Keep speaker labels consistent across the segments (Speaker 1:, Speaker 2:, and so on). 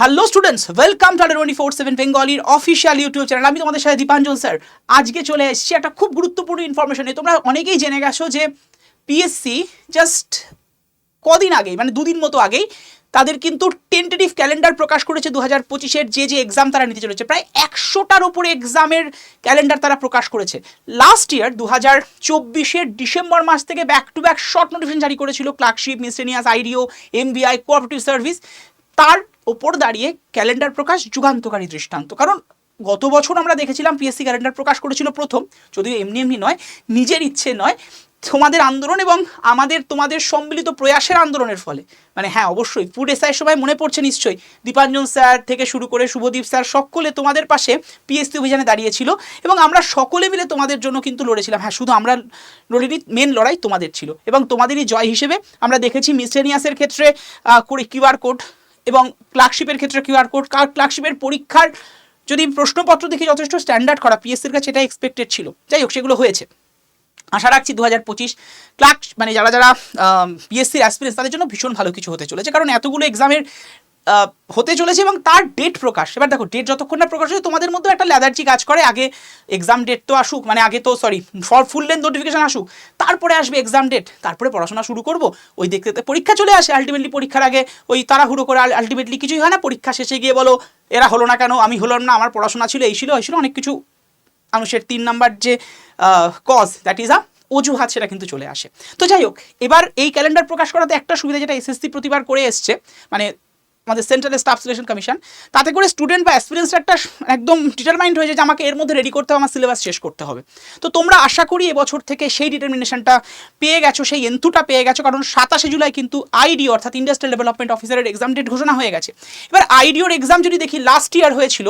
Speaker 1: Hello students welcome to twenty four seven বেঙ্গলির official YouTube channel আমি তোমাদের সাথে Dipanjan, sir. আজকে চলে এসেছি একটা খুব গুরুত্বপূর্ণ ইনফরমেশন নিয়ে। তোমরা অনেকেই জেনে গেছো যে পিএসসি জাস্ট কদিন আগেই মানে দুদিন মতো আগেই, তাদের কিন্তু টেন্টেটিভ ক্যালেন্ডার প্রকাশ করেছে দু হাজার পঁচিশের যে যে এক্সাম তারা নিতে চলেছে। প্রায় একশোটার ওপরে এক্সামের ক্যালেন্ডার তারা প্রকাশ করেছে। লাস্ট ইয়ার দু হাজার চব্বিশের ডিসেম্বর মাস থেকে back to back short notification জারি করেছিল। Clerkship miscellaneous IDO M B I cooperative service তার ওপর দাঁড়িয়ে ক্যালেন্ডার প্রকাশ যুগান্তকারী দৃষ্টান্ত। কারণ গত বছর আমরা দেখেছিলাম পিএসসি ক্যালেন্ডার প্রকাশ করেছিল প্রথম, যদিও এমনি এমনি নয়, নিজের ইচ্ছে নয়, তোমাদের আন্দোলন এবং আমাদের, তোমাদের সম্মিলিত প্রয়াসের আন্দোলনের ফলে। মানে হ্যাঁ অবশ্যই ফুড এসআইয়ের সময় মনে পড়ছে নিশ্চয়ই। দীপাঞ্জন স্যার থেকে শুরু করে শুভদীপ স্যার সকলে তোমাদের পাশে পিএসসি অভিযানে দাঁড়িয়েছিল এবং আমরা সকলে মিলে তোমাদের জন্য কিন্তু লড়েছিলাম। হ্যাঁ শুধু আমরা লড়িনি মেন লড়াই তোমাদের ছিল। এবং তোমাদেরই জয় হিসেবে আমরা দেখেছি মিসটেনিয়াসের ক্ষেত্রে কিউআর কোড এবং ক্লার্কশিপের ক্ষেত্রে কিউআর কোড ক্লার্কশিপের পরীক্ষার যদি প্রশ্নপত্র দেখে যথেষ্ট স্ট্যান্ডার্ড করা পিএসসির কাছে এটা এক্সপেক্টেড ছিল। যাই হোক, সেগুলো হয়েছে। আশা রাখছি দু হাজার পঁচিশ ক্লার্ক মানে যারা যারা পিএসসির অ্যাসপিরেন্স তাদের জন্য ভীষণ ভালো কিছু হতে চলেছে। কারণ এতগুলো এক্সামের হতে চলেছে এবং তার ডেট প্রকাশ। এবার দেখো ডেট যতক্ষণ না প্রকাশ হয় তোমাদের মধ্যে একটা ল্যাদার্জি কাজ করে। আগে এক্সাম ডেট তো আসুক মানে আগে তো sorry for full length notification আসুক, তারপরে আসবে এক্সাম ডেট তারপরে পড়াশোনা শুরু করব, ওই দেখতে দেখতে পরীক্ষা চলে আসে। আলটিমেটলি পরীক্ষার আগে ওই তাড়াহুড়ো করে আলটিমেটলি কিছুই হয় না, পরীক্ষা শেষে গিয়ে বলো, এরা হলো না কেন? আমি হলাম না, আমার পড়াশোনা ছিল, এই ছিল এই ছিল। অনেক কিছু মানুষের তিন নাম্বার যে কজ দ্যাট ইজ আ অজুহাত, সেটা কিন্তু চলে আসে। তো যাই হোক, এবার এই ক্যালেন্ডার প্রকাশ করাতে একটা সুবিধা, যেটা এসএসসি প্রতিবার করে এসছে মানে আমাদের সেন্ট্রাল স্টাফ সিলেকশন কমিশন তাতে করে স্টুডেন্ট বা অ্যাসপিরেন্সরা একটা একদম ডিটারমাইন্ড হয়ে যায় যে আমাকে এর মধ্যে রেডি করতে হবে, আমার সিলেবাস শেষ করতে হবে। তো তোমরা আশা করি এবছর থেকে সেই ডিটারমিনেশনটা পেয়ে গেছো, সেই এন্থুটা পেয়ে গেছো, কারণ সাতাশে জুলাই কিন্তু আইডি অর্থাৎ ইন্ডাস্ট্রিয়াল ডেভেলপমেন্ট অফিসারের এক্সাম ডেট ঘোষণা হয়ে গেছে। এবার আইডিওর এক্সাম যদি দেখি লাস্ট ইয়ার হয়েছিল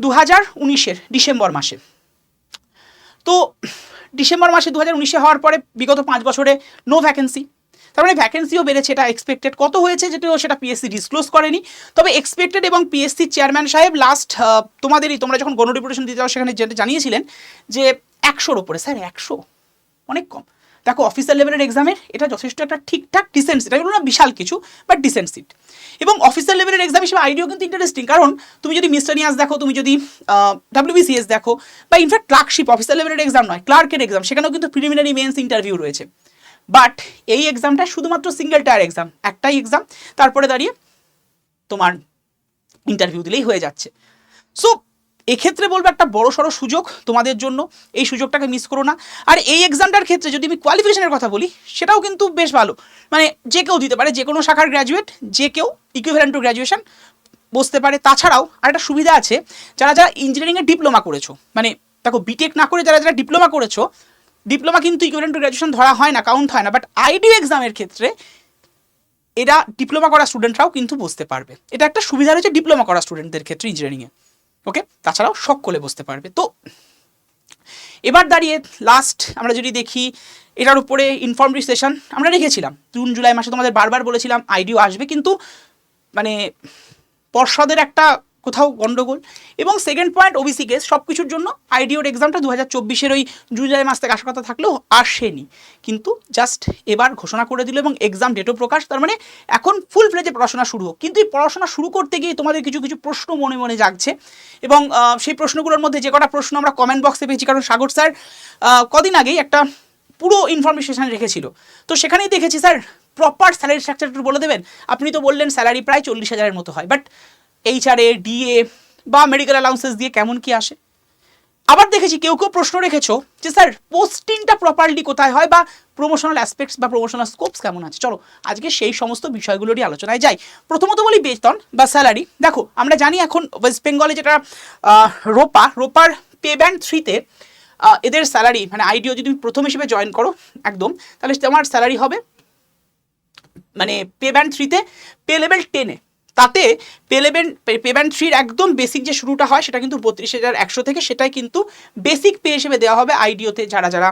Speaker 1: দু হাজার উনিশের ডিসেম্বর মাসে। তো ডিসেম্বর মাসে দু হাজার উনিশে হওয়ার পরে বিগত পাঁচ বছরে নো ভ্যাকেন্সি তার মানে ভ্যাকেন্সিও বেড়েছে, এটা এক্সপেক্টেড কত হয়েছে যেটিও সেটা পিএসসি ডিসক্লোজ করেনি। তবে এক্সপেক্টেড এবং পিএসসি চেয়ারম্যান সাহেব লাস্ট তোমাদেরই, তোমরা যখন গণ ডিপুটেশন দিতে যাও, সেখানে যেটা জানিয়েছিলেন যে একশোর ওপরে, স্যার, একশো? অনেক কম। দেখো অফিসার লেভেলের এক্সামের এটা যথেষ্ট একটা ঠিকঠাক ডিসেন্ট সিট এগুলো না বিশাল কিছু বাট ডিসেন্ট সিট এবং অফিসার লেভেলের এক্সাম হিসেবে আইডিও কিন্তু ইন্টারেস্টিং কারণ তুমি যদি মিস্টানিয়াস দেখো, তুমি যদি ডাব্লিউবিসিএস দেখো, বা ইনফ্যাক্ট ক্লার্কশিপ অফিসার লেভেলের এক্সাম নয় ক্লার্কের এক্সাম সেখানেও কিন্তু প্রিলিমিনারি মেন্স ইন্টারভিউ রয়েছে। বাট এই এক্সামটা শুধুমাত্র সিঙ্গেল টায়ার এক্সাম একটাই এক্সাম তারপরে দাঁড়িয়ে তোমার ইন্টারভিউ দিলেই হয়ে যাচ্ছে। সো এক্ষেত্রে বলব একটা বড় সড়ো সুযোগ তোমাদের জন্য, এই সুযোগটাকে মিস করো না। আর এই এক্সামটার ক্ষেত্রে যদি আমি কোয়ালিফিকেশনের কথা বলি, সেটাও কিন্তু বেশ ভালো। মানে যে কেউ দিতে পারে, যে কোনো শাখার গ্র্যাজুয়েট যে কেউ ইকুইভ্যালেন্ট টু গ্র্যাজুয়েশন বসতে পারে। তাছাড়াও আর একটা সুবিধা আছে, যারা যারা ইঞ্জিনিয়ারিংয়ে ডিপ্লোমা করেছ মানে দেখো বিটেক না করে যারা যারা ডিপ্লোমা করেছ ডিপ্লোমা কিন্তু ইকুইভ্যালেন্ট টু গ্র্যাজুয়েশন ধরা হয় না কাউন্ট হয় না বাট আইডিও এক্সামের ক্ষেত্রে এরা ডিপ্লোমা করা স্টুডেন্টরাও কিন্তু বসতে পারবে। এটা একটা সুবিধা রয়েছে ডিপ্লোমা করা স্টুডেন্টদের ক্ষেত্রে ইঞ্জিনিয়ারিংয়ে ওকে তাছাড়াও সকলে বসতে পারবে। তো এবার দাঁড়িয়ে লাস্ট আমরা যদি দেখি, এটার উপরে ইনফর্ম সেশন আমরা রেখেছিলাম। জুন, জুলাই মাসে তোমাদের বারবার বলেছিলাম আইডিও আসবে, কিন্তু মানে পর্ষদের একটা কোথাও গন্ডগোল। এবং সেকেন্ড পয়েন্ট ওবিসি কেস সব কিছুর জন্য আইডিওর এক্সামটা দু হাজার চব্বিশের ওই জুলাই মাস থেকে আসার কথা থাকলেও আসেনি। কিন্তু জাস্ট এবার ঘোষণা করে দিল এবং এক্সাম ডেটও প্রকাশ, তার মানে এখন ফুল ফ্লেজে পড়াশোনা শুরু হোক। কিন্তু এই পড়াশোনা শুরু করতে গিয়ে তোমাদের কিছু কিছু প্রশ্ন মনে মনে জাগছে। এবং সেই প্রশ্নগুলোর মধ্যে যে কটা প্রশ্ন আমরা কমেন্ট বক্সে পেয়েছি, কারণ সাগর স্যার কদিন আগেই একটা পুরো ইনফরমেশন রেখেছিল। তো সেখানেই দেখেছি, স্যার প্রপার স্যালারি স্ট্রাকচার একটু বলে দেবেন? আপনি তো বললেন স্যালারি প্রায় চল্লিশ হাজারের মতো হয়। বাট এইচআরএ ডিএ বা মেডিকেল অ্যালাউন্সেস দিয়ে কেমন কি আসে? আবার দেখেছি কেউ কেউ প্রশ্ন রেখেছো যে, স্যার পোস্টিংটা প্রপারলি কোথায় হয় বা প্রমোশনাল অ্যাসপেক্টস বা প্রমোশনাল স্কোপস কেমন আছে? চলো, আজকে সেই সমস্ত বিষয়গুলোরই আলোচনায় যাই। প্রথমত বলি বেতন বা স্যালারি দেখো, আমরা জানি এখন ওয়েস্ট বেঙ্গলে যেটা রোপা, রোপার পে ব্যান্ড থ্রিতে এদের স্যালারি মানে আইডিও যদি তুমি প্রথম হিসেবে জয়েন করো, একদম, তাহলে তোমার স্যালারি হবে মানে পে ব্যান্ড থ্রিতে পে লেভেল টেনে তাতে পে লেভেল পে ব্যান্ড থ্রির একদম বেসিক যে শুরুটা হয়, সেটা কিন্তু বত্রিশ হাজার একশো থেকে সেটাই কিন্তু বেসিক পে হিসেবে দেওয়া হবে আইডিওতে যারা যারা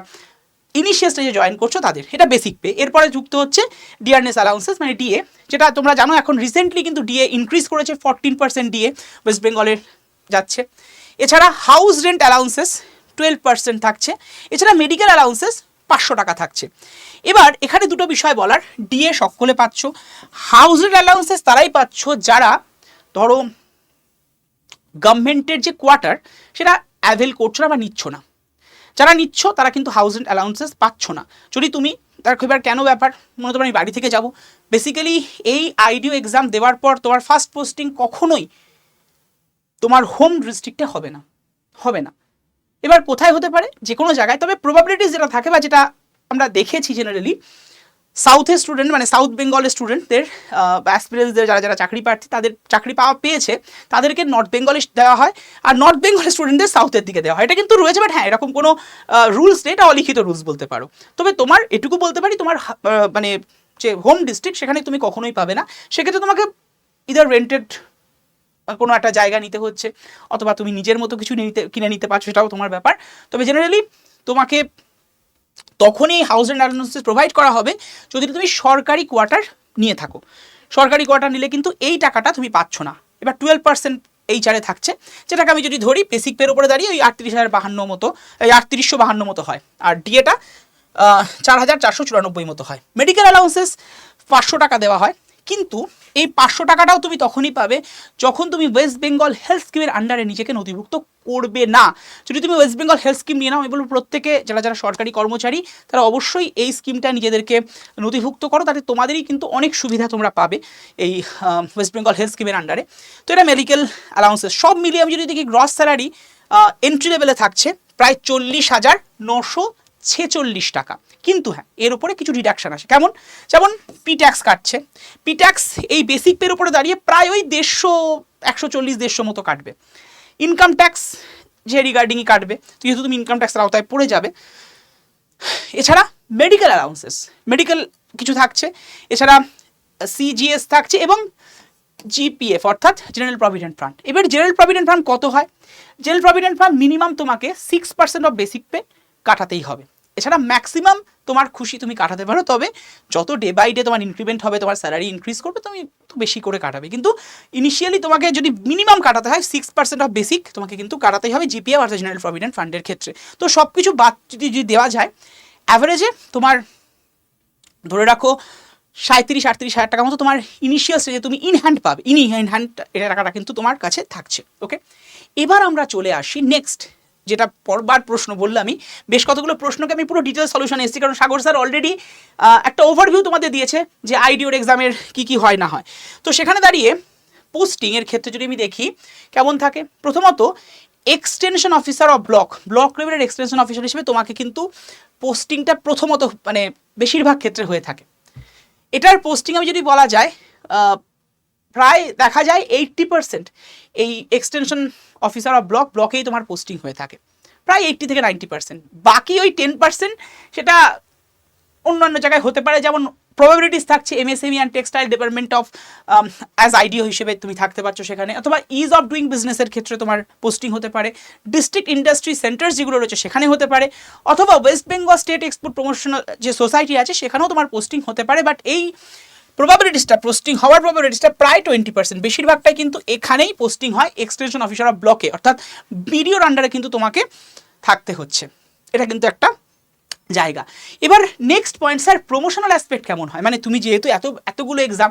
Speaker 1: ইনিশিয়াল স্টেজে জয়েন করছ তাদের। এটা বেসিক পে এরপরে যুক্ত হচ্ছে ডিআরনেস অ্যালাউন্সেস মানে ডিএ যেটা তোমরা জানো এখন রিসেন্টলি কিন্তু ডিএ ইনক্রিজ করেছে ফরটিন পার্সেন্ট ডিএ ওয়েস্ট বেঙ্গলের যাচ্ছে। এছাড়া house rent allowances twelve percent থাকছে। এছাড়া মেডিকেল অ্যালাউন্সেস পাঁচশো টাকা থাকছে। এবার এখানে দুটো বিষয় বলার। ডিএ সকলে পাচ্ছ। হাউস রেন্ট অ্যালাউন্সেস তারাই পাচ্ছ যারা ধরো গভর্নমেন্টের যে কোয়ার্টার সেটা অ্যাভেল করছ না বা নিচ্ছ না। যারা নিচ্ছ, তারা কিন্তু হাউস অ্যান্ড অ্যালাউন্সেস পাচ্ছ না। যদি তুমি, তার এবার কেন ব্যাপার? মনে তোমার আমি বাড়ি থেকে যাব। বেসিক্যালি এই আইডিও এক্সাম দেওয়ার পর তোমার ফার্স্ট পোস্টিং কখনোই তোমার হোম ডিস্ট্রিক্টে হবে না। হবে না। এবার কোথায় হতে পারে? যে কোনো জায়গায়। তবে প্রবাবিলিটিস যেটা থাকে বা যেটা আমরা দেখেছি জেনারেলি সাউথের স্টুডেন্ট মানে সাউথ বেঙ্গলের স্টুডেন্টদের অ্যাসপিরেন্সদের যারা যারা চাকরি প্রার্থী, তাদের চাকরি পাওয়া পেয়েছে, তাদেরকে নর্থ বেঙ্গলে দেওয়া হয় আর নর্থ বেঙ্গলের স্টুডেন্টদের সাউথের দিকে দেওয়া হয়। এটা কিন্তু রয়েছে বাট হ্যাঁ এরকম কোনো রুলস নেই, এটা অলিখিত রুলস বলতে পারো। তবে তোমার, এটুকু বলতে পারি, তোমার মানে যে হোম ডিস্ট্রিক্ট সেখানে তুমি কখনোই পাবে না। সেক্ষেত্রে তোমাকে ইদার রেন্টেড কোনো একটা জায়গা নিতে হচ্ছে, অথবা তুমি নিজের মতো কিছু নিতে, কিনে নিতে পারছ, সেটাও তোমার ব্যাপার। তবে জেনারেলি তোমাকে তখনই হাউস অ্যান্ড অ্যালাউন্সেস প্রোভাইড করা হবে যদি তুমি সরকারি কোয়ার্টার নিয়ে থাকো। সরকারি কোয়ার্টার নিলে কিন্তু এই টাকাটা তুমি পাচ্ছ না। এবার টুয়েলভ পার্সেন্ট এই চারে থাকছে, যেটাকে আমি যদি ধরি বেসিক পের উপরে দাঁড়িয়ে ওই আটত্রিশ হাজার বাহান্ন মতো, এই আটত্রিশশো বাহান্ন মতো হয়। আর ডিএটা চার হাজার চারশো চুরানব্বই মতো হয়। মেডিকেল অ্যালাউন্সেস পাঁচশো টাকা দেওয়া হয়। কিন্তু এই পাঁচশো টাকাটাও তুমি তখনই পাবে যখন তুমি ওয়েস্ট বেঙ্গল হেলথ স্কিমের আন্ডারে নিজেকে নথিভুক্ত করবে না। যদি তুমি ওয়েস্ট বেঙ্গল হেলথ স্কিম নিয়ে নাও, আমি বলব প্রত্যেকে, যারা যারা সরকারি কর্মচারী, তারা অবশ্যই এই স্কিমটা নিজেদেরকে নথিভুক্ত করো, তাতে তোমাদেরই কিন্তু অনেক সুবিধা তোমরা পাবে এই ওয়েস্ট বেঙ্গল হেলথ স্কিমের আন্ডারে তো এটা মেডিকেল অ্যালাউন্সেস সব মিলিয়ে আমি যদি দেখি গ্রস স্যালারি এন্ট্রি লেভেলে থাকছে, প্রায় চল্লিশ হাজার নশো ছেচল্লিশ টাকা। কিন্তু হ্যাঁ এর উপরে কিছু ডিডাকশন আসে। কেমন? যেমন পি ট্যাক্স কাটছে। পি ট্যাক্স এই বেসিক পের উপরে দাঁড়িয়ে প্রায় ওই দেড়শো, একশো চল্লিশ, দেড়শো মতো কাটবে। ইনকাম ট্যাক্স যে রিগার্ডিংই কাটবে, যেহেতু তুমি ইনকাম ট্যাক্সের আওতায় পড়ে যাবে। এছাড়া মেডিকেল অ্যালাউন্সেস মেডিকেল কিছু থাকছে। এছাড়া সিজিএস থাকছে এবং জিপিএফ অর্থাৎ জেনারেল প্রভিডেন্ট ফান্ড এবার জেনারেল প্রভিডেন্ট ফান্ড কত হয়? জেনারেল প্রভিডেন্ট ফান্ড মিনিমাম তোমাকে six percent of basic pay কাটাতেই হবে। এছাড়া ম্যাক্সিমাম তোমার খুশি তুমি কাটাতে পারো, তবে যত ডে বাই ডে তোমার ইনক্রিমেন্ট হবে, তোমার স্যালারি ইনক্রিজ করবে, তুমি একটু বেশি করে কাটাবে। কিন্তু ইনিশিয়ালি তোমাকে যদি মিনিমাম কাটাতে হয় সিক্স পার্সেন্ট অফ বেসিক তোমাকে কিন্তু কাটাতেই হবে জিপিএফ অর্থাৎ জেনারেল প্রভিডেন্ট ফান্ডের ক্ষেত্রে। তো সব কিছু বাদ যদি যদি দেওয়া যায় অ্যাভারেজে তোমার ধরে রাখো সাঁত্রিশ আটত্রিশ হাজার টাকা মতো তোমার ইনিশিয়াল স্টেজে তুমি ইন হ্যান্ড পাবে। ইন হ্যান্ড এটা টাকাটা কিন্তু তোমার কাছে থাকছে ওকে এবার আমরা চলে আসি নেক্সট যেটা পরবার প্রশ্ন বললামই বেশ কতগুলো প্রশ্নকে আমি পুরো ডিটেল সলিউশন এসেছি কারণ সাগর স্যার অলরেডি একটা ওভারভিউ তোমাদের দিয়েছে যে আইডিওর এক্সামের কি কি হয় না হয়। তো সেখানে দাঁড়িয়ে পোস্টিংয়ের ক্ষেত্রে যদি আমি দেখি, কেমন থাকে? প্রথমত extension officer of block block লেভেলের এক্সটেনশন অফিসার হিসেবে তোমাকে কিন্তু পোস্টিংটা প্রথমত মানে বেশিরভাগ ক্ষেত্রে হয়ে থাকে। এটার পোস্টিং আমি যদি বলা যায় প্রায় দেখা যায় এইট্টি পার্সেন্ট এই এক্সটেনশন অফিসার অফ ব্লক ব্লকেই তোমার পোস্টিং হয়ে থাকে। প্রায় এইট্টি থেকে নাইনটি পার্সেন্ট বাকি ওই টেন পার্সেন্ট সেটা অন্যান্য জায়গায় হতে পারে, যেমন প্রবাবিলিটিস থাকছে MSME and textile department of as IDO হিসেবে তুমি থাকতে পারছ সেখানে, অথবা ইজ অফ ডুইং বিজনেসের ক্ষেত্রে তোমার পোস্টিং হতে পারে ডিস্ট্রিক্ট ইন্ডাস্ট্রি সেন্টার্স যেগুলো রয়েছে সেখানে হতে পারে, অথবা West Bengal state export promotional যে সোসাইটি আছে সেখানেও তোমার পোস্টিং হতে পারে বাট এই প্রবাবিলিটিসটা পোস্টিং হওয়ার প্রবাবিলিটিসটা প্রায় টোয়েন্টি পার্সেন্ট বেশিরভাগটাই কিন্তু এখানেই পোস্টিং হয় এক্সটেনশন অফিসার অফ ব্লকে অর্থাৎ বিডিওর আন্ডারে কিন্তু তোমাকে থাকতে হচ্ছে। এটা কিন্তু একটা জায়গা। এবার next point sir promotional aspect কেমন হয়? মানে তুমি যেহেতু এত, এতগুলো এক্সাম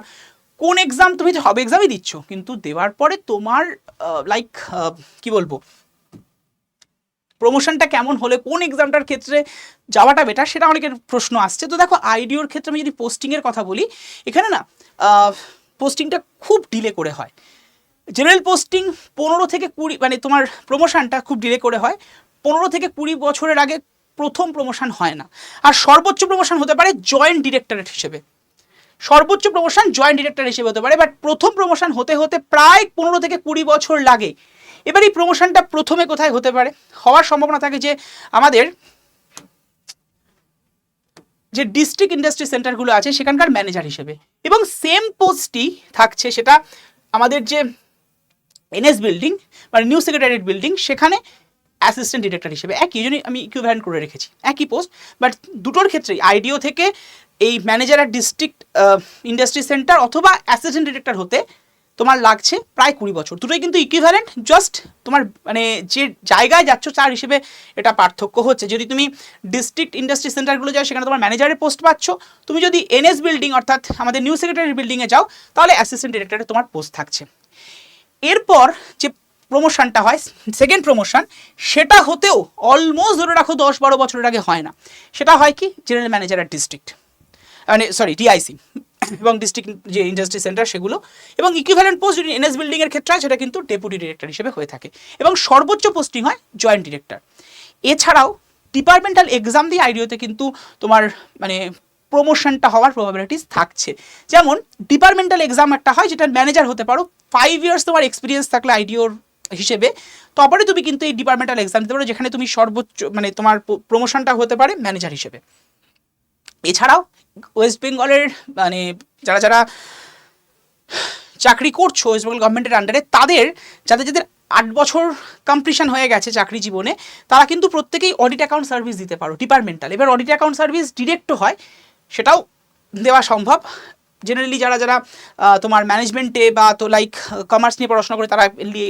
Speaker 1: কোন এক্সাম তুমি সব এক্সামই দিচ্ছ, কিন্তু দেওয়ার পরে তোমার লাইক কি বলব? প্রমোশনটা কেমন হলে, কোন এক্সামটার ক্ষেত্রে যাওয়াটা বেটার সেটা অনেকের প্রশ্ন আসছে। তো দেখো আইডিওর ক্ষেত্রে আমি যদি পোস্টিংয়ের কথা বলি, এখানে না পোস্টিংটা খুব ডিলে করে হয়। জেনারেল পোস্টিং পনেরো থেকে কুড়ি মানে তোমার প্রমোশনটা খুব ডিলে করে হয়। পনেরো থেকে কুড়ি বছরের আগে প্রথম প্রমোশন হয় না। আর সর্বোচ্চ প্রমোশন হতে পারে জয়েন্ট ডিরেক্টরেট হিসেবে। সর্বোচ্চ প্রমোশন জয়েন্ট ডিরেক্টর হিসেবে হতে পারে বাট প্রথম প্রমোশন হতে হতে প্রায় পনেরো থেকে কুড়ি বছর লাগে। এবার এই প্রমোশনটা প্রথমে কোথায় হতে পারে? হওয়ার সম্ভাবনা থাকে যে আমাদের যে ডিস্ট্রিক্ট ইন্ডাস্ট্রি সেন্টারগুলো আছে, সেখানকার ম্যানেজার হিসেবে। এবং সেম পোস্টটি থাকছে সেটা আমাদের যে এনএস বিল্ডিং মানে নিউ সেক্রেটারিয়েট বিল্ডিং সেখানে অ্যাসিস্ট্যান্ট ডিরেক্টর হিসেবে। একই জন্যই আমি ইকুইভ্যালেন্ট করে রেখেছি। একই পোস্ট বাট দুটোর ক্ষেত্রেই আইডিও থেকে এই ম্যানেজার আর ডিস্ট্রিক্ট ইন্ডাস্ট্রি সেন্টার অথবা অ্যাসিস্ট্যান্ট ডিরেক্টর হতে তোমার লাগছে প্রায় কুড়ি বছর। দুটোই কিন্তু ইকুইভ্যালেন্ট জাস্ট তোমার মানে যে জায়গায় যাচ্ছ তার হিসেবে এটা পার্থক্য হচ্ছে। যদি তুমি ডিস্ট্রিক্ট ইন্ডাস্ট্রি সেন্টারগুলো যাও, সেখানে তোমার ম্যানেজারের পোস্ট পাচ্ছ। তুমি যদি এনএস বিল্ডিং অর্থাৎ আমাদের নিউ সেক্রেটারি বিল্ডিংয়ে যাও, তাহলে অ্যাসিস্ট্যান্ট ডিরেক্টরে তোমার পোস্ট থাকছে। এরপর যে প্রমোশনটা হয় সেকেন্ড প্রমোশন সেটা হতেও অলমোস্ট ধরে রাখো দশ বারো বছরের আগে হয় না। সেটা হয় কি জেনারেল ম্যানেজার ডিস্ট্রিক্ট মানে সরি ডিআইসি এবং ডিস্ট্রিক্ট যে ইন্ডাস্ট্রি সেন্টার সেগুলো এবং ইকুইভ্যালেন্ট পোস্ট যদি এনএস বিল্ডিংয়ের ক্ষেত্রে হয় সেটা কিন্তু ডেপুটি ডিরেক্টর হিসেবে হয়ে থাকে এবং সর্বোচ্চ পোস্টিং হয় জয়েন্ট ডিরেক্টর এছাড়াও ডিপার্টমেন্টাল এক্সাম দিয়ে আইডিওতে কিন্তু তোমার মানে প্রমোশনটা হওয়ার প্রবাবিলিটিস থাকছে। যেমন ডিপার্টমেন্টাল এক্সাম একটা হয় যেটা ম্যানেজার হতে পারো ফাইভ ইয়ার্স তোমার এক্সপিরিয়েন্স থাকলে আইডিওর হিসেবে। তারপরে তুমি কিন্তু এই ডিপার্টমেন্টাল এক্সাম দিতে পারো যেখানে তুমি সর্বোচ্চ মানে তোমার প্রমোশনটা হতে পারে ম্যানেজার হিসেবে। এছাড়াও ওয়েস্ট বেঙ্গলের মানে যারা যারা চাকরি করছ ওয়েস্ট বেঙ্গল গভর্নমেন্টের আন্ডারে তাদের যাদের যাদের আট বছর কমপ্লিশন হয়ে গেছে চাকরি জীবনে, তারা কিন্তু প্রত্যেকেই অডিট অ্যাকাউন্ট সার্ভিস দিতে পারো ডিপার্টমেন্টাল এবার অডিট অ্যাকাউন্ট সার্ভিস ডিরেক্টও হয়, সেটাও দেওয়া সম্ভব। জেনারেলি যারা যারা তোমার ম্যানেজমেন্টে বা তো লাইক কমার্স নিয়ে পড়াশোনা করে তারা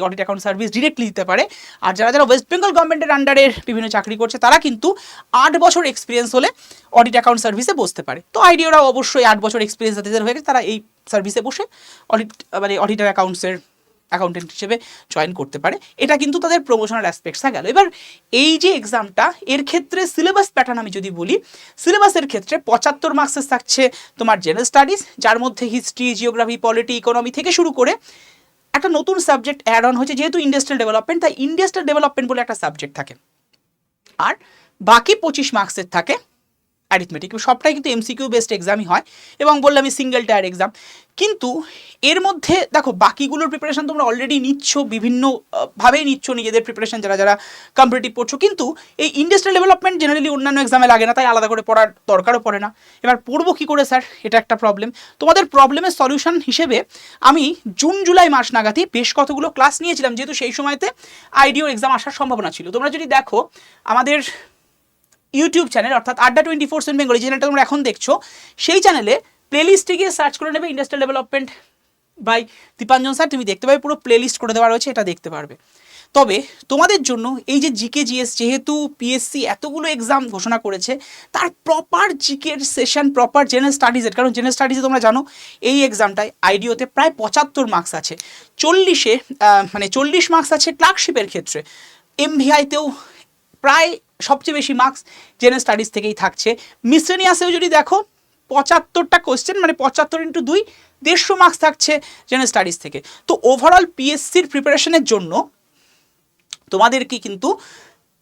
Speaker 1: অডিট অ্যাকাউন্ট সার্ভিস ডিরেক্টলি দিতে পারে। আর যারা যারা ওয়েস্ট বেঙ্গল গভর্নমেন্টের আন্ডারে বিভিন্ন চাকরি করছে, তারা কিন্তু আট বছর এক্সপিরিয়েন্স হলে অডিট অ্যাকাউন্ট সার্ভিসে বসতে পারে। তো আইডিওরা অবশ্যই আট বছর এক্সপিরিয়েন্স যাদের হয়ে গেছে, তারা এই সার্ভিসে বসে অডিট মানে অডিটার অ্যাকাউন্টসের অ্যাকাউন্টেন্ট হিসেবে জয়েন করতে পারে। এটা কিন্তু তাদের প্রমোশনাল অ্যাসপেক্টসটা গেল। এবার এই যে এক্সামটা এর ক্ষেত্রে সিলেবাস প্যাটার্ন আমি যদি বলি সিলেবাসের ক্ষেত্রে পঁচাত্তর মার্কসের থাকছে তোমার জেনারেল স্টাডিজ যার মধ্যে হিস্ট্রি জিওগ্রাফি পলিটি ইকোনমি থেকে শুরু করে একটা নতুন সাবজেক্ট অ্যাড অন হয়েছে, যেহেতু ইন্ডাস্ট্রিয়াল ডেভেলপমেন্ট তাই ইন্ডাস্ট্রিয়াল ডেভেলপমেন্ট বলে একটা সাবজেক্ট থাকে। আর বাকি পঁচিশ মার্কসের থাকে অ্যারিথমেটিক সবটাই কিন্তু এমসিকিউ বেসড এক্সামই হয় এবং বললাম আমি সিঙ্গেল টায়ার এক্সাম কিন্তু এর মধ্যে দেখো বাকিগুলোর প্রিপারেশন তোমরা অলরেডি নিচ্ছ বিভিন্ন আহ, ভাবেই নিচ্ছ নিজেদের প্রিপারেশান যারা যারা কম্পিটিটিভ পড়ছো। কিন্তু এই ইন্ডাস্ট্রিয়াল ডেভেলপমেন্ট জেনারেলি অন্যান্য এক্সামে লাগে না তাই আলাদা করে পড়ার দরকারও পড়ে না। এবার পড়ব কী করে স্যার এটা একটা প্রবলেম তোমাদের প্রবলেমের সলিউশন হিসেবে আমি জুন জুলাই মাস নাগাদই বেশ কতগুলো ক্লাস নিয়েছিলাম যেহেতু সেই সময়তে আইডিও এক্সাম আসার সম্ভাবনা ছিল। তোমরা যদি দেখো আমাদের ইউটিউব চ্যানেল অর্থাৎ আড্ডা টোয়েন্টি ফোর সেভেন বেঙ্গলি চ্যানেলটা তোমরা এখন দেখছ, সেই চ্যানেলে প্লেলিস্টে গিয়ে সার্চ করে নেবে industrial development by Dipanjan sir তুমি দেখতে পাবে পুরো প্লেলিস্ট করে দেওয়া রয়েছে, এটা দেখতে পারবে। তবে তোমাদের জন্য এই যে জিকে জিএস যেহেতু পিএসসি এতগুলো এক্সাম ঘোষণা করেছে, তার প্রপার জিকের সেশন প্রপার জেনারেল স্টাডিজের কারণ জেনারেল স্টাডিজে তোমরা জানো, এই এক্সামটায় আইডিওতে প্রায় পঁচাত্তর মার্কস আছে। চল্লিশে মানে চল্লিশ মার্কস আছে ক্লার্কশিপের ক্ষেত্রে। এমভিআইতেও প্রায় সবচেয়ে বেশি মার্কস জেনারেল স্টাডিজ থেকেই থাকছে। মিসলেনিয়াসেও যদি দেখো, পঁচাত্তরটা কোশ্চেন মানে পঁচাত্তর ইন্টু দুই, দেড়শো মার্কস থাকছে জেনারেল স্টাডিজ থেকে। তো ওভারঅল পিএসসির প্রিপারেশনের জন্য তোমাদেরকে কিন্তু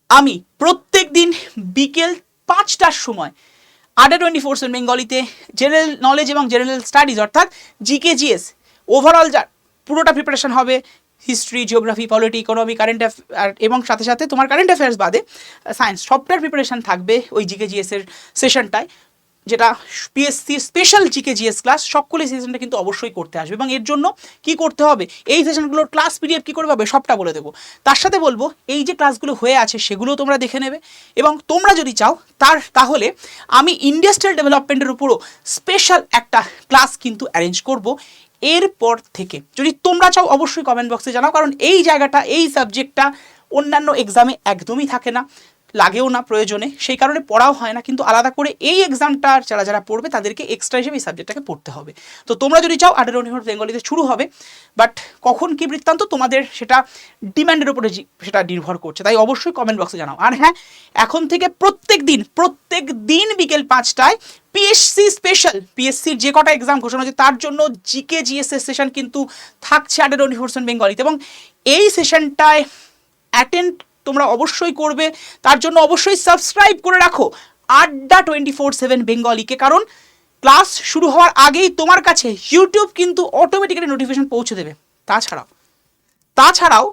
Speaker 1: আমি প্রত্যেক দিন বিকেল পাঁচটার সময় আডা টোয়েন্টি ফোর সেভেন বেঙ্গলিতে জেনারেল নলেজ এবং জেনারেল স্টাডিজ অর্থাৎ জিকে জিএস ওভারঅল যা পুরোটা প্রিপারেশন হবে history geography polity economy current affair এবং সাথে সাথে তোমার কারেন্ট অ্যাফেয়ার্স বাদে সায়েন্স সবটার প্রিপারেশন থাকবে ওই জিকে জিএসের সেশনটায় যেটা PSC special GK GS class সকলে সেশনটা কিন্তু অবশ্যই করতে আসবে এবং এর জন্য কি করতে হবে? এই সেশনগুলোর ক্লাস পিডিএফ কী করে পাবে? সবটা বলে দেবো। তার সাথে বলব, এই যে ক্লাসগুলো হয়ে আছে, সেগুলো তোমরা দেখে নেবে এবং তোমরা যদি চাও, তার, তাহলে আমি ইন্ডাস্ট্রিয়াল ডেভেলপমেন্টের উপরও স্পেশাল একটা ক্লাস কিন্তু অ্যারেঞ্জ করব। এরপর থেকে, যদি তোমরা চাও অবশ্যই কমেন্ট বক্সে জানাও, কারণ এই জায়গাটা, এই সাবজেক্টটা অন্যান্য এক্সামে একদমই থাকে না। লাগেও না প্রয়োজনে, সেই কারণে পড়াও হয় না, কিন্তু আলাদা করে এই এক্সামটা যারা যারা পড়বে তাদেরকে এক্সট্রা হিসেবে এই সাবজেক্টটাকে পড়তে হবে। তো তোমরা যদি চাও আঠারো নির্ভর বেঙ্গলিতে শুরু হবে বাট কখন কি বৃত্তান্ত তোমাদের সেটা ডিমান্ডের উপরে সেটা নির্ভর করছে, তাই অবশ্যই কমেন্ট বক্সে জানাও। আর হ্যাঁ এখন থেকে প্রত্যেক দিন প্রত্যেক দিন বিকেল পাঁচটায় পিএসসি স্পেশাল পিএসসির যে কটা এক্সাম ঘোষণা হচ্ছে তার জন্য জিকে জিএসএস সেশন কিন্তু থাকছে আঠারো নির্ভরসন বেঙ্গলিতে। এবং এই সেশনটায় অ্যাটেন্ড তোমরা অবশ্যই করবে। তার জন্য অবশ্যই সাবস্ক্রাইব করে রাখো। আড্ডা টোয়েন্টি ফোর সেভেন বেঙ্গলিকে, কারণ ক্লাস শুরু হওয়ার আগেই তোমার কাছে ইউটিউব কিন্তু অটোমেটিক্যালি নোটিফিকেশন পৌঁছে দেবে। তাছাড়াও তাছাড়াও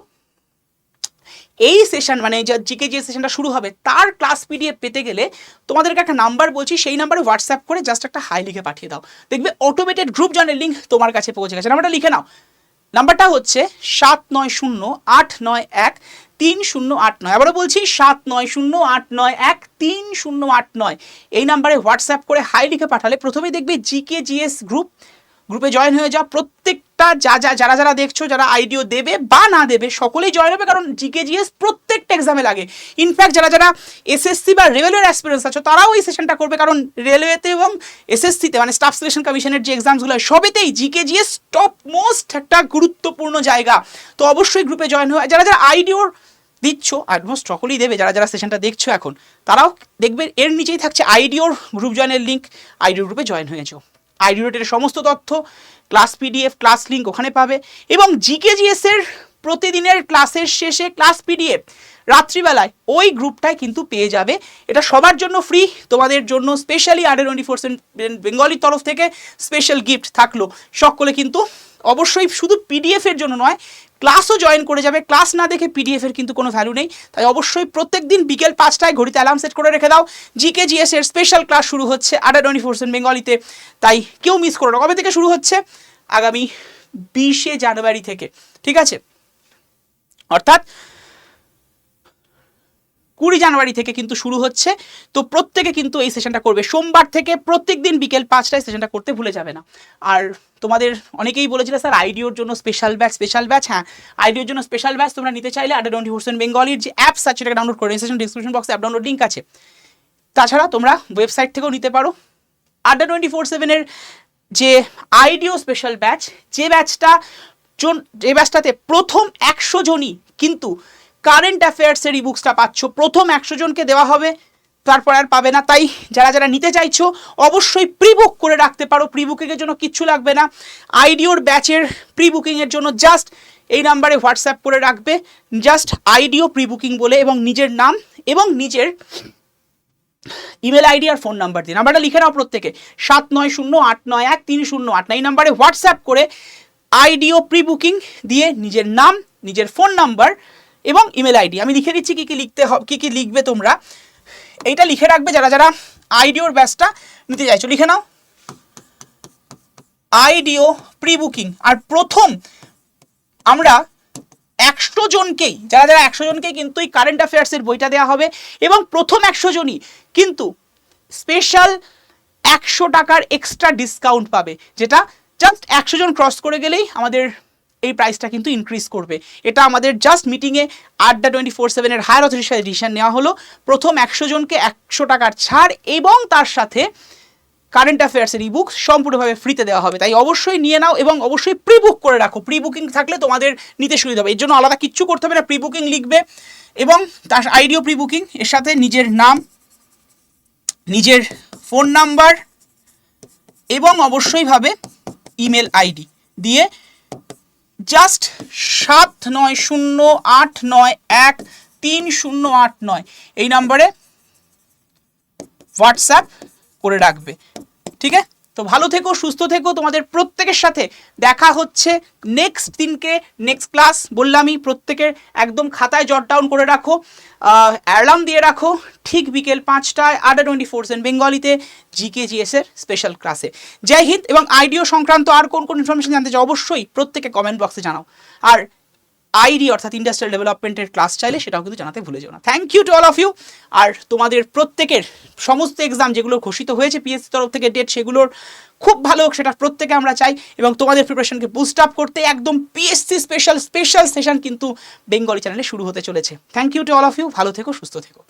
Speaker 1: এই সেশন মানে যে জিকে যে সেশনটা শুরু হবে, তার ক্লাস পিডিএফ পেতে গেলে তোমাদেরকে একটা নাম্বার বলছি, সেই নাম্বারে হোয়াটসঅ্যাপ করে জাস্ট একটা হাই লিখে পাঠিয়ে দাও। দেখবে অটোমেটেড গ্রুপ জয়েনের লিঙ্ক তোমার কাছে পৌঁছে গেছে। নাম্বারটা লিখে নাও। নাম্বারটা হচ্ছে সাত নয় শূন্য আট নয় এক তিন শূন্য আট নয়। আবারও বলছি সাত নয় শূন্য আট নয় এক তিন শূন্য আট নয়। এই নাম্বারে হোয়াটসঅ্যাপ করে হাই লিখে পাঠালে প্রথমেই দেখবে জিকে জিএস গ্রুপ গ্রুপে জয়েন হয়ে যাও। প্রত্যেকটা যা যা, যারা যারা দেখছ, যারা আইডিও দেবে বা না দেবে, সকলেই জয়েন হবে কারণ জিকে জিএস প্রত্যেকটা এক্সামে লাগে। ইনফ্যাক্ট যারা যারা এসএসসি বা রেলওয়ের অ্যাসপিরেন্স আছো, তারাও এই সেশনটা করবে কারণ রেলওয়েতে এবং এসএসসিতে মানে স্টাফ সিলেকশন কমিশনের যে এক্সামসগুলো হয় সবেতেই জিকে জিএস টপ মোস্ট একটা গুরুত্বপূর্ণ জায়গা। তো অবশ্যই গ্রুপে জয়েন হয়ে যারা যারা আইডিওর দিচ্ছ অলমোস্ট সকলেই দেবে, যারা যারা সেশনটা দেখছ এখন, তারাও দেখবে। এর নিচেই থাকছে আইডিওর গ্রুপ জয়েনের লিঙ্ক আইডিও গ্রুপে জয়েন হয়ে যাও আইডি রিলেটেড সমস্ত তথ্য, ক্লাস পিডিএফ, ক্লাস লিঙ্ক ওখানে পাবে এবং জিকেজিএসের প্রতিদিনের ক্লাসের শেষে ক্লাস পিডিএফ রাত্রিবেলায় ওই গ্রুপটায় কিন্তু পেয়ে যাবে। এটা সবার জন্য ফ্রি, তোমাদের জন্য স্পেশালি আর টোয়েন্টি ফোর বেঙ্গলির তরফ থেকে স্পেশাল গিফট থাকল। সকলে কিন্তু অবশ্যই শুধু পিডিএফ এর জন্য নয় ক্লাসও জয়েন করে যাবে। ক্লাস না দেখে পিডিএফ এর কিন্তু কোনো ভ্যালু নেই। তাই অবশ্যই প্রত্যেক দিন বিকেল পাঁচটায় ঘড়িতে অ্যালার্ম সেট করে রেখে দাও। জিকে জিএস এর স্পেশাল ক্লাস শুরু হচ্ছে আডা টোয়েন্টি ফোর বেঙ্গলিতে তাই কেউ মিস করো না। কবে থেকে শুরু হচ্ছে? আগামী বিশে জানুয়ারি থেকে। ঠিক আছে? অর্থাৎ কুড়ি জানুয়ারি থেকে কিন্তু শুরু হচ্ছে। তো প্রত্যেকে কিন্তু এই সেশনটা করবে। সোমবার থেকে প্রত্যেক দিন বিকেল পাঁচটায় সেশনটা করতে ভুলে যাবে না। আর তোমাদের অনেকেই বলেছিলে, স্যার আইডিওর জন্য স্পেশাল ব্যাচ স্পেশাল ব্যাচ হ্যাঁ আইডিওর জন্য স্পেশাল ব্যাচ তোমরা নিতে চাইলে আডা টোয়েন্টি হোসেন বেঙ্গলির যে অ্যাপস আছে, সেটাকে ডাউনলোড করে সেশন ডিসক্রিপশন বক্সে অ্যাপ ডাউনলোড লিঙ্ক আছে। তাছাড়া তোমরা ওয়েবসাইট থেকেও নিতে পারো। আড্ডা টোয়েন্টি ফোর সেভেনের যে আইডিও স্পেশাল ব্যাচ যে ব্যাচটা জন যে ব্যাচটাতে প্রথম একশো জনই কিন্তু কারেন্ট অ্যাফেয়ার্সের বুকসটা পাচ্ছ। প্রথম একশো জনকে দেওয়া হবে, তারপর আর পাবে না। তাই যারা যারা নিতে চাইছো, অবশ্যই প্রি বুক করে রাখতে পারো। প্রি বুকিংয়ের জন্য কিচ্ছু লাগবে না। আইডিওর ব্যাচের প্রি বুকিংয়ের জন্য জাস্ট এই নাম্বারে হোয়াটসঅ্যাপ করে রাখবে। জাস্ট আইডিও প্রি বুকিং বলে এবং নিজের নাম এবং নিজের ইমেল আইডি আর ফোন নাম্বার দিয়ে। নাম্বারটা লিখে নাও প্রত্যেকে। সাত নয় শূন্য আট নয় এক তিন শূন্য আট নয় এই নাম্বারে হোয়াটসঅ্যাপ করে আইডিও প্রি বুকিং দিয়ে নিজের নাম, নিজের ফোন নাম্বার এবং ইমেল আইডি আমি লিখে দিচ্ছি কী কী লিখতে হবে কী কী লিখবে তোমরা। এইটা লিখে রাখবে যারা যারা আইডিওর ব্যাচটা নিতে চাইছো। লিখে নাও। আইডিও প্রি বুকিং আর প্রথম আমরা একশো জনকেই, যারা যারা একশো জনকেই কিন্তু এই কারেন্ট অ্যাফেয়ার্সের বইটা দেওয়া হবে এবং প্রথম একশো জনই কিন্তু স্পেশাল একশো টাকার এক্সট্রা ডিসকাউন্ট পাবে, যেটা জাস্ট একশো জন ক্রস করে গেলেই আমাদের এই প্রাইসটা কিন্তু ইনক্রিজ করবে। এটা আমাদের জাস্ট মিটিংয়ে আড্ডা টোয়েন্টি ফোর সেভেনের হায়ার অথরিটির সাথে ডিসিশন নেওয়া হলো। প্রথম একশো জনকে একশো টাকার ছাড় এবং তার সাথে কারেন্ট অ্যাফেয়ার্সের ই বুক সম্পূর্ণভাবে ফ্রিতে দেওয়া হবে। তাই অবশ্যই নিয়ে নাও এবং অবশ্যই প্রি বুক করে রাখো। প্রি বুকিং থাকলে তোমাদের নিতে সুবিধা হবে। এর জন্য আলাদা কিচ্ছু করতে হবে না। প্রি বুকিং লিখবে এবং তার আইডিও প্রি বুকিং এর সাথে নিজের নাম, নিজের ফোন নাম্বার এবং অবশ্যইভাবে ইমেল আইডি দিয়ে জাস্ট সাত নয় শূন্য আট নয় এক তিন শূন্য আট নয় এই নাম্বারে হোয়াটসঅ্যাপ করে রাখবে, ঠিক আছে? তো ভালো থেকো, সুস্থ থেকো। তোমাদের প্রত্যেকের সাথে দেখা হচ্ছে নেক্সট দিনকে নেক্সট ক্লাস বললামই, প্রত্যেকের একদম খাতায় জট ডাউন করে রাখো অ্যালার্ম দিয়ে রাখো। ঠিক বিকেল পাঁচটায় আডা টোয়েন্টি ফোর সেন বেঙ্গলিতে জিকে জিএসের স্পেশাল ক্লাসে জয় হিন্দ, এবং আইডিও সংক্রান্ত আর কোন কোন ইনফরমেশন জানতে চাও, অবশ্যই প্রত্যেকে কমেন্ট বক্সে জানাও। আর আইডি অর্থাৎ ইন্ডাস্ট্রিয়াল ডেভেলপমেন্টের ক্লাস চাইলে সেটাও কিন্তু জানাতে ভুলে যেও না। Thank you to all of you আর তোমাদের প্রত্যেকের সমস্ত এক্সাম যেগুলো ঘোষিত হয়েছে পিএসসি তরফ থেকে ডেট সেগুলোর খুব ভালো হোক, সেটা প্রত্যেকে আমরা চাই এবং তোমাদের প্রিপারেশনকে বুস্ট আপ করতে একদম পিএসসি স্পেশাল স্পেশাল সেশন কিন্তু বেঙ্গলি চ্যানেলে শুরু হতে চলেছে। Thank you to all of you ভালো থেকো, সুস্থ থেকো।